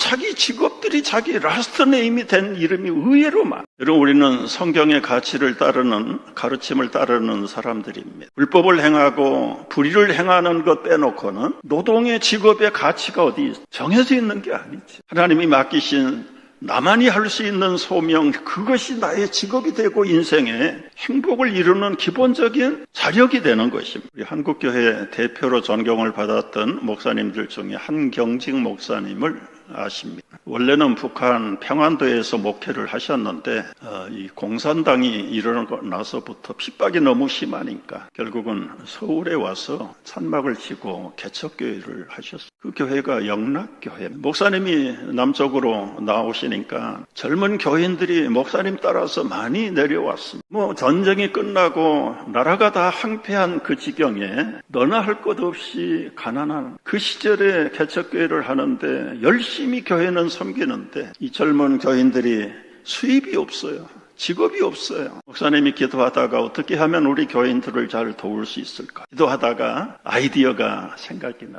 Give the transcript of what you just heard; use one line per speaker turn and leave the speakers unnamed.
자기 직업들이 자기 라스트 네임이 된 이름이 의외로 많아. 여러분 우리는 성경의 가치를 따르는 가르침을 따르는 사람들입니다. 불법을 행하고 불의를 행하는 것 빼놓고는 노동의 직업의 가치가 어디? 정해져 있는 게 아니지. 하나님이 맡기신 나만이 할 수 있는 소명, 그것이 나의 직업이 되고 인생에 행복을 이루는 기본적인 자력이 되는 것입니다. 우리 한국교회 대표로 존경을 받았던 목사님들 중에 한경직 목사님을 아십니다. 원래는 북한 평안도에서 목회를 하셨는데 어, 이 공산당이 일어나고 나서부터 핍박이 너무 심하니까 결국은 서울에 와서 찬막을 치고 개척교회를 하셨어요. 그 교회가 영락교회. 목사님이 남쪽으로 나오시니까 젊은 교인들이 목사님 따라서 많이 내려왔습니다. 뭐 전쟁이 끝나고 나라가 다 황폐한 그 지경에 너나 할 것 없이 가난한 그 시절에 개척교회를 하는데 열심히 교회는 섬기는데 이 젊은 교인들이 수입이 없어요. 직업이 없어요. 목사님이 기도하다가 어떻게 하면 우리 교인들을 잘 도울 수 있을까? 기도하다가 아이디어가 생각이 나.